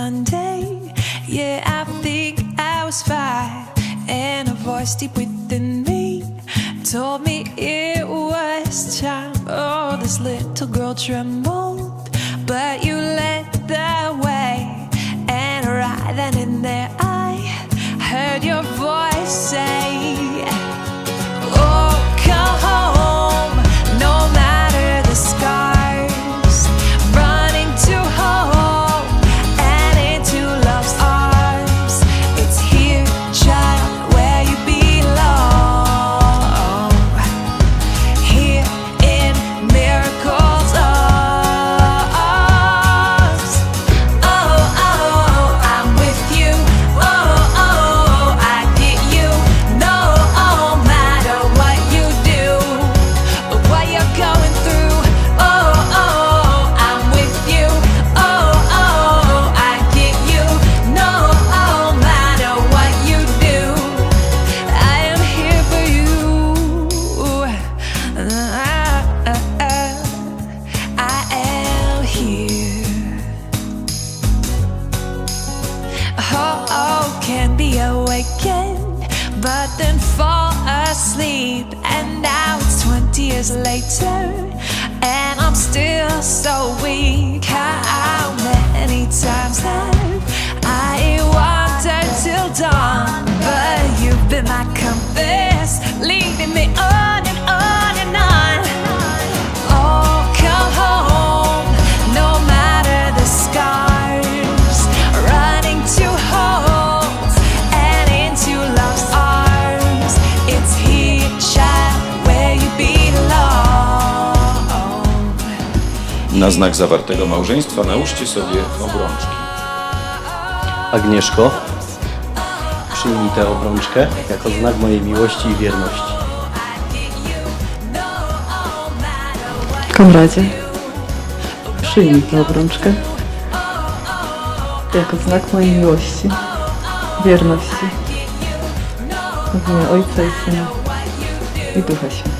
Sunday. Yeah, I think I was five, and a voice deep within me told me it was time. Oh, this little girl trembled, but you led the way, and right then and there I Oh, oh, can be awakened, but then fall asleep. And now it's 20 years later, and I'm still so weak. How many Na znak zawartego małżeństwa nałóżcie sobie obrączki. Agnieszko, przyjmij tę obrączkę jako znak mojej miłości i wierności. Konradzie, przyjmij tę obrączkę jako znak mojej miłości, wierności. W imię Ojca i Syna i Ducha Świętego.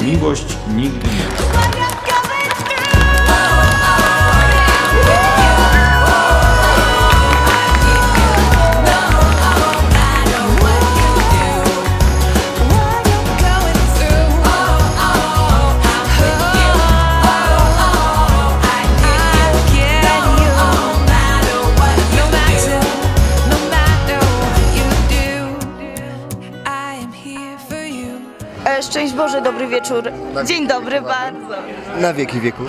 Miłość nigdy nie Boże, dobry wieczór. Dzień dobry bardzo. Na wieki wieków.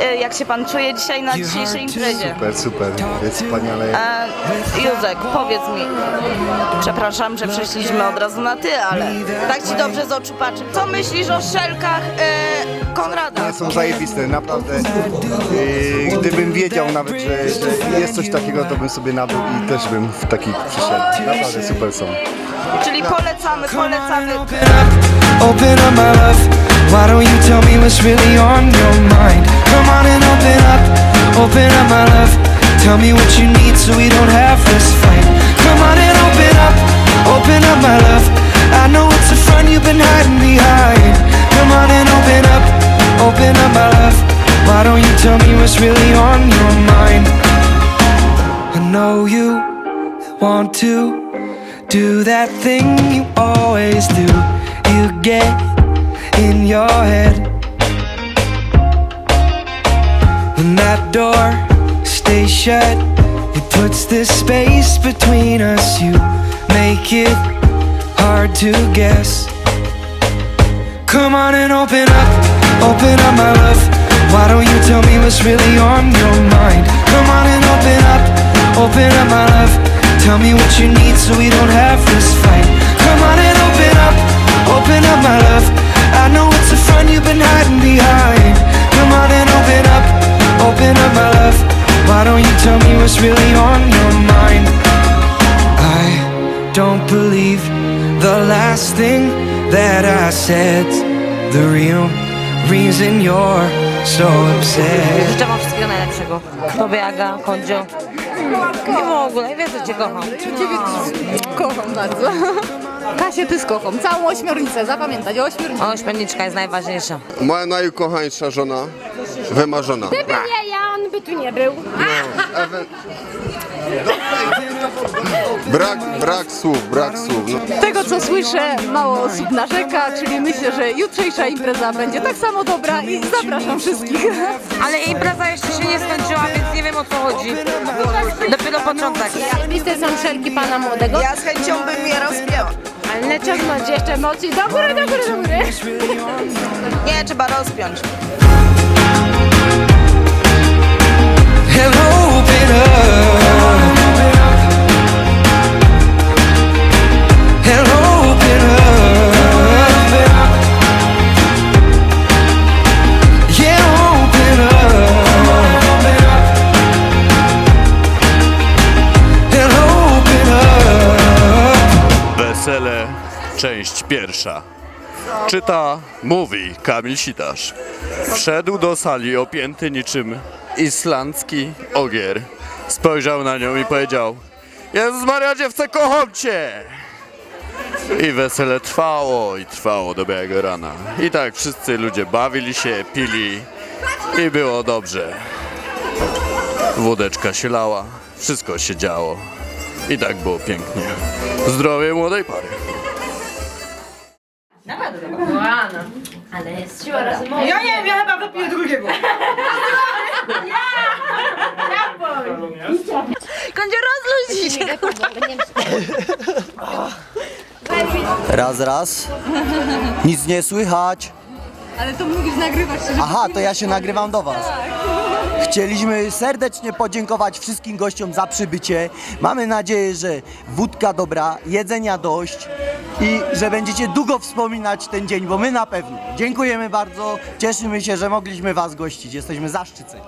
E, Jak się pan czuje dzisiaj na dzisiejszej imprezie? Super, super. Jest wspaniale. E, Józek, powiedz mi, przepraszam, że przeszliśmy od razu na ty, ale tak ci dobrze z oczu patrzy. Co myślisz o szelkach e, Konrada? Są zajebiste, naprawdę. Yy, gdybym wiedział nawet, że, że jest coś takiego, to bym sobie nabył i też bym w takich przyszedł. Naprawdę super są. Czyli polecamy, polecamy. Open up my love. Why don't you tell me what's really on your mind? Come on and open up, open up my love. Tell me what you need so we don't have this fight. Come on and open up, open up my love. I know it's a front you've been hiding behind. Come on and open up, open up my love. Why don't you tell me what's really on your mind? I know you want to do that thing you always do. Get in your head. When that door stays shut, it puts this space between us. You make it hard to guess. Come on and open up, open up my love. Why don't you tell me what's really on your mind? Come on and open up, open up my love. Tell me what you need so we don't have this Why don't you tell me what's really on your mind? I don't believe the last thing that I said. The real reason you're so upset. Życzę wam wszystkiego najlepszego. Tobie, Aga, Kondzio. I w ogóle, wiesz, że cię kocham. Kocham bardzo. Kasię też kocham. Całą ośmiornicę, zapamiętać, ośmiornicę. Ośmiorniczka jest najważniejsza. Moja najukochańsza żona, wymarzona. Gdyby nie ja, on by tu nie był. Brak, brak słów, brak słów. No. Z tego co słyszę, mało osób narzeka, czyli myślę, że jutrzejsza impreza będzie tak samo dobra i zapraszam wszystkich. Ale impreza jeszcze się nie skończyła, więc nie wiem o co chodzi. Dopiero początek. Listy są wszelki pana młodego, Ja z chęcią bym je rozpięła. ale ciągnąć jeszcze emocji do góry, do góry, do góry. Nie, trzeba rozpiąć. Wesele, część pierwsza. Czyta, mówi Kamil Sitarz. Wszedł do sali opięty niczym islandzki ogier. Spojrzał na nią i powiedział Jezus Maria dziewce, kocham cię! I wesele trwało i trwało do białego rana. I tak wszyscy ludzie bawili się, pili i było dobrze. Wódeczka się lała, wszystko się działo. I tak było pięknie. Zdrowie młodej pary. Kondzio, rozluźnij się. Raz, raz. Nic nie słychać. Ale to mówisz nagrywać się, Aha, to ja się nagrywam do Was. Chcieliśmy serdecznie podziękować wszystkim gościom za przybycie. Mamy nadzieję, że wódka dobra, jedzenia dość i że będziecie długo wspominać ten dzień, bo my na pewno. Dziękujemy bardzo, cieszymy się, że mogliśmy Was gościć. Jesteśmy zaszczyceni.